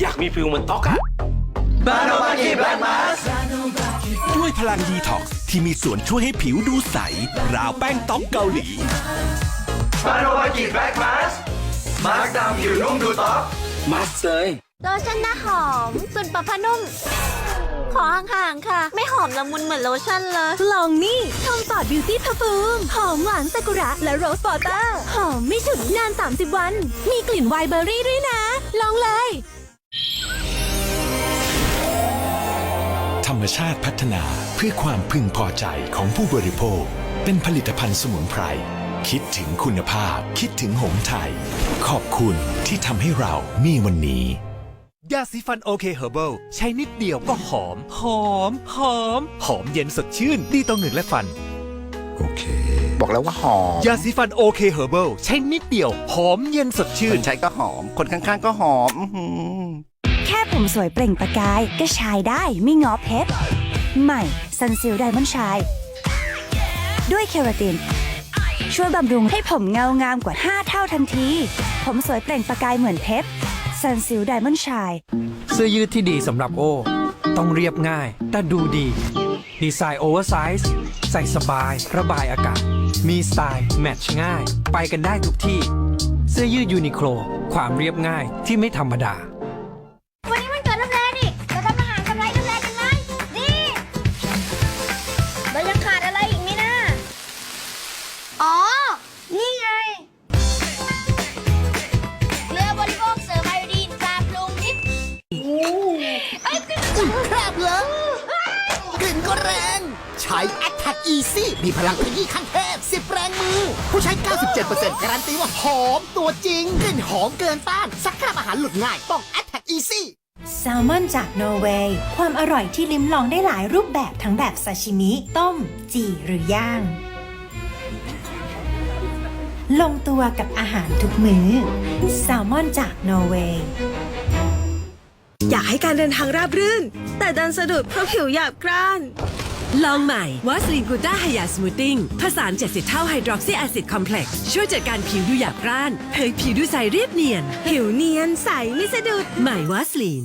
อยากมีฟิลเหมือนต๊อกอะบานอมากิแบล็กมาสด้วยพลังดีท็อกซ์ที่มีส่วนช่วยให้ผิวดูใส ราวแป้งต๊อกเกาหลี บานอมากิแบล็กมาสมาร์กดำผิวนุ่มดูต๊อกมัสเลย โลชั่นหน้าหอมส่วนปะพะนุ่ม ขอห่างๆค่ะ ไม่หอมละมุนเหมือนโลชั่นเลย ลองนี่ทอมปอดบิวตี้ e r ฟูมหอมหวานซากุระและโรสวอเตอร์ หอมไม่ฉุนนาน 30 วัน มีกลิ่นไวน์เบอร์รี่ด้วยนะ ลองเลย ธรรมชาติพัฒนาเพื่อความพึงพอใจของผู้บริโภค เป็นผลิตภัณฑ์สมุนไพร คิดถึงคุณภาพ คิดถึงหงส์ไทย ขอบคุณที่ทำให้เรามีวันนี้ ยาสีฟันโอเคเฮอร์เบิลใช้นิดเดียวก็หอม หอม หอม หอมเย็นสดชื่น ดีต่อเหงือกและฟันบอกแล้วว่าหอมยาสีฟันโอเคเฮอร์เบิลใช้นิดเดียว หอมเย็นสดชื่คนนใช้ก็หอม คนข้างๆก็หอมอื้อหือแค่ ผมสวยเปล่งประกาย ก็ชายได้ไม่งอเพชร ใหม่ซันซิลไดมอนชาย ด้วยเคราติน ช่วยบำรุงให้ผมเงางามกว่า 5 เท่าทันที ผมสวยเปล่งประกายเหมือนเพชรซันซิลไดมอนชาย เสื้อยืดที่ดีสำหรับโอ ต้องเรียบง่าย แต่ดูดี ดีไซน์โอเวอร์ไซส์ใส่สบาย ระบายอากาศ มีสไตล์ แมทช์ง่าย ไปกันได้ทุกที่ เสื้อยืดยูนิโคลความเรียบง่ายที่ไม่ธรรมดา ใช้ Attack Easy มีพลังขยี้ขั้นเทพ10 แรงมือ ผู้ใช้ 97%การันตีว่าหอมตัวจริงกลิ่นหอมเกินต้านซักคราบอาหารหลุดง่ายต้อง Attack Easy แซลมอนจากนอร์เวย์ความอร่อยที่ลิ้มลองได้หลายรูปแบบทั้งแบบซาชิมิ ต้ม จีหรือย่าง ลงตัวกับอาหารทุกมื้อ แซลมอนจากนอร์เวย์อยากให้การเดินทางราบรื่น แต่ดันสะดุดเพราะผิวหยาบกร้าน ลองใหม่วาสลินกูต้าไฮยาสมูทติ้งผสาน70 เท่าไฮดรอกซีแอซิดคอมเพล็กซ์ช่วยจัดการผิวดูหยาบกร้านเผยผิวดูใสเรียบเนียน ผิวเนียนใสไม่สะดุด ใหม่วาสลิน